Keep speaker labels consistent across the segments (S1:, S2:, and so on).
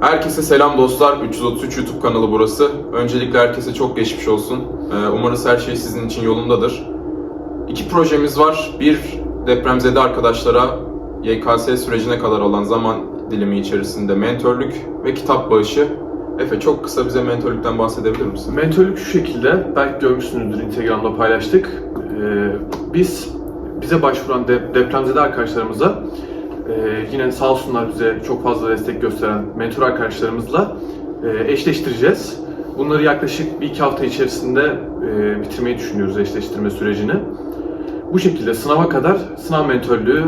S1: Herkese selam dostlar. 333 YouTube kanalı burası. Öncelikle herkese çok geçmiş olsun. Ee, Umarız her şey sizin için yolundadır. İki projemiz var. Bir depremzede arkadaşlara YKS sürecine kadar olan zaman dilimi içerisinde mentörlük ve kitap bağışı. Efe çok kısa bize mentörlükten bahsedebilir misin?
S2: Mentörlük şu şekilde, belki görmüşsünüzdür Instagram'da paylaştık. Ee, biz bize başvuran de, depremzede arkadaşlarımıza e, yine sağ olsunlar bize çok fazla destek gösteren mentor arkadaşlarımızla e, eşleştireceğiz. Bunları yaklaşık bir iki hafta içerisinde e, bitirmeyi düşünüyoruz eşleştirme sürecini. Bu şekilde sınava kadar sınav mentörlüğü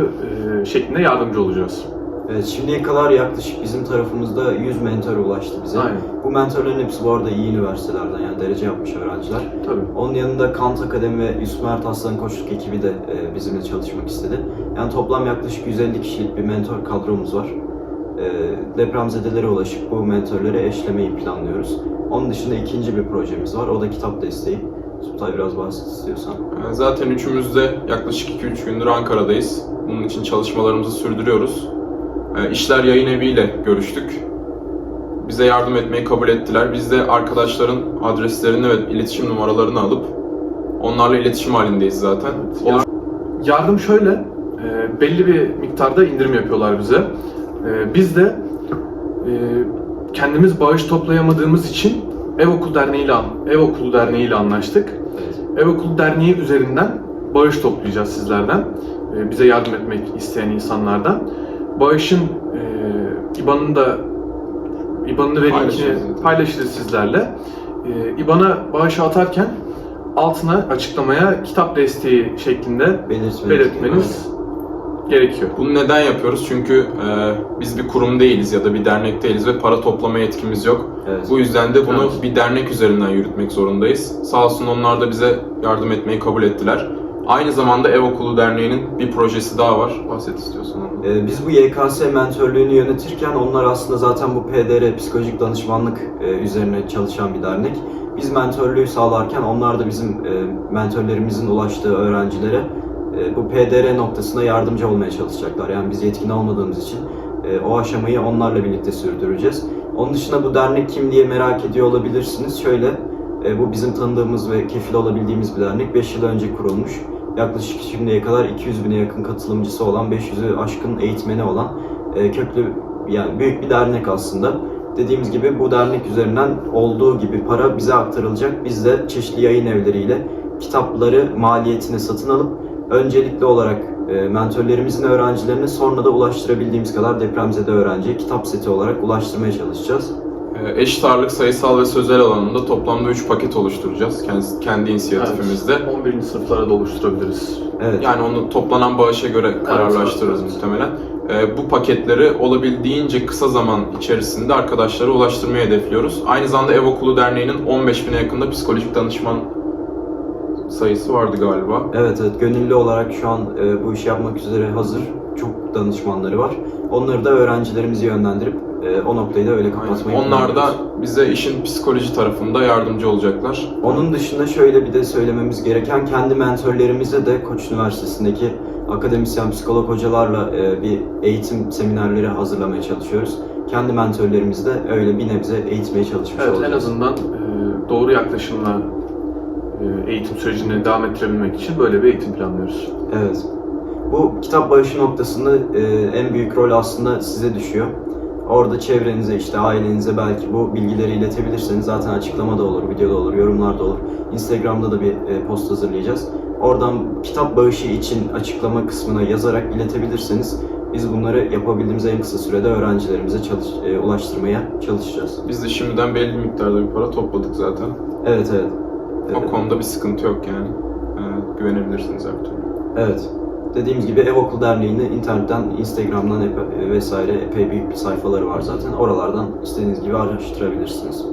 S2: e, şeklinde yardımcı olacağız.
S3: Evet, şimdiye kadar yaklaşık bizim tarafımızda 100 mentor ulaştı bize.
S2: Aynen.
S3: Bu mentorların hepsi bu arada iyi üniversitelerden yani derece yapmış öğrenciler.
S2: Tabii.
S3: Onun yanında Kant Akademi ve Yusuf Mert Aslan Koçluk ekibi de e, bizimle çalışmak istedi. Yani toplam yaklaşık 150 kişilik bir mentor kadromuz var. E, depremzedelere ulaşıp bu mentorları eşlemeyi planlıyoruz. Onun dışında ikinci bir projemiz var. O da kitap desteği. Subtay biraz bahset istiyorsan.
S1: Ee, Zaten üçümüz de yaklaşık 2-3 gündür Ankara'dayız. Bunun için çalışmalarımızı sürdürüyoruz. Ee, İşler Yayın Evi ile görüştük. Bize yardım etmeyi kabul ettiler. Biz de arkadaşların adreslerini ve iletişim numaralarını alıp onlarla iletişim halindeyiz zaten.
S2: Ya- Yardım şöyle, e, belli bir miktarda indirim yapıyorlar bize. E, biz de e, kendimiz bağış toplayamadığımız için Ev Okul Derneği ile Ev Okulu Derneği ile anlaştık. Ev Okulu Derneği üzerinden bağış toplayacağız sizlerden. E, bize yardım etmek isteyen insanlardan. Bağışın e, IBAN'ını da IBAN'ını ve linkini
S1: Paylaşırız.
S2: sizlerle. E, IBAN'a bağışı atarken altına açıklamaya kitap desteği şeklinde
S3: Belirtmeniz
S2: belirtmeniz gerekiyor.
S1: Bunu neden yapıyoruz? Çünkü e, biz bir kurum değiliz ya da bir dernek değiliz ve para toplama yetkimiz yok.
S3: Evet.
S1: Bu yüzden de bunu
S2: Evet.
S1: bir dernek üzerinden yürütmek zorundayız. Sağ olsun onlar da bize yardım etmeyi kabul ettiler. Aynı zamanda Ev Okulu Derneği'nin bir projesi daha var. Bahset istiyorsan.
S3: Ee, Biz bu YKS mentörlüğünü yönetirken onlar aslında zaten bu PDR psikolojik danışmanlık e, üzerine çalışan bir dernek. Biz mentörlüğü sağlarken onlar da bizim e, mentörlerimizin ulaştığı öğrencilere e, bu PDR noktasına yardımcı olmaya çalışacaklar. Yani biz yetkin olmadığımız için e, o aşamayı onlarla birlikte sürdüreceğiz. Onun dışında bu dernek kim diye merak ediyor olabilirsiniz. Şöyle, e, bu bizim tanıdığımız ve kefil olabildiğimiz bir dernek. 5 yıl önce kurulmuş. Yaklaşık şimdiye kadar 200 bine yakın katılımcısı olan, 500'ü aşkın eğitmeni olan e, köklü, yani büyük bir dernek aslında. Dediğimiz gibi bu dernek üzerinden olduğu gibi para bize aktarılacak. Biz de çeşitli yayın evleriyle kitapları maliyetine satın alıp öncelikli olarak e, mentörlerimizin öğrencilerine sonra da ulaştırabildiğimiz kadar depremzede öğrenciye kitap seti olarak ulaştırmaya çalışacağız.
S1: E, eşit ağırlık sayısal ve sözel alanında toplamda 3 paket oluşturacağız kendi, kendi inisiyatifimizde.
S2: 11. sınıflara da oluşturabiliriz.
S3: Evet.
S1: Yani onu toplanan bağışa göre kararlaştırırız
S2: evet.
S1: muhtemelen. E, bu paketleri olabildiğince kısa zaman içerisinde arkadaşlara ulaştırmayı hedefliyoruz. Aynı zamanda Ev Okulu Derneği'nin 15 bine yakında psikolojik danışman sayısı vardı galiba.
S3: Evet evet gönüllü olarak şu an e, bu işi yapmak üzere hazır çok danışmanları var. Onları da öğrencilerimizi yönlendirip e, o noktayı da öyle kapatmayı
S1: Onlar da bize işin psikoloji tarafında yardımcı olacaklar.
S3: Onun dışında şöyle bir de söylememiz gereken kendi mentörlerimize de Koç Üniversitesi'ndeki akademisyen psikolog hocalarla e, bir eğitim seminerleri hazırlamaya çalışıyoruz. Kendi mentörlerimizi de öyle bir nebze eğitmeye çalışmış
S2: Evet, en
S3: olacağız.
S2: azından e, doğru yaklaşımla e, eğitim sürecini devam ettirebilmek için böyle bir eğitim planlıyoruz.
S3: Evet. Bu kitap bağışı noktasında e, en büyük rol aslında size düşüyor. Orada çevrenize işte ailenize belki bu bilgileri iletebilirseniz zaten açıklamada olur, videoda olur, yorumlarda olur. Instagram'da da bir e, post hazırlayacağız. Oradan kitap bağışı için açıklama kısmına yazarak iletebilirseniz biz bunları yapabildiğimiz en kısa sürede öğrencilerimize çalış, e, ulaştırmaya çalışacağız.
S1: Biz de şimdiden belli miktarda bir para topladık zaten.
S3: Evet evet.
S1: O
S3: Evet.
S1: konuda bir sıkıntı yok yani. Ee, güvenebilirsiniz türlü.
S3: Evet. Dediğimiz gibi Ev Okul Derneği'ni internetten, Instagram'dan epe- vesaire epey büyük bir sayfaları var zaten. Oralardan istediğiniz gibi araştırabilirsiniz.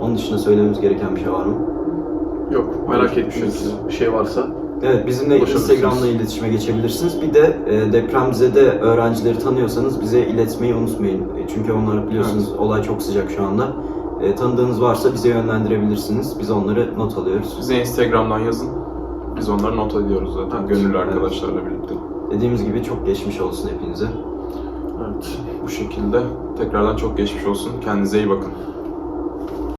S3: Onun dışında söylememiz gereken bir şey var mı?
S2: Yok, merak
S1: şekilde.
S2: bir şey varsa
S3: Evet, bizimle. Instagram'la iletişime geçebilirsiniz. Bir de e, depremzede öğrencileri tanıyorsanız bize iletmeyi unutmayın. E, çünkü onlar biliyorsunuz olay çok sıcak şu anda. E, tanıdığınız varsa bize yönlendirebilirsiniz. Biz onları not alıyoruz.
S1: Bize Instagram'dan yazın. Biz onları not ediyoruz zaten gönüllü arkadaşlarla birlikte.
S3: Dediğimiz gibi çok geçmiş olsun hepinize.
S2: evet.
S1: Bu şekilde tekrardan çok geçmiş olsun. Kendinize iyi bakın.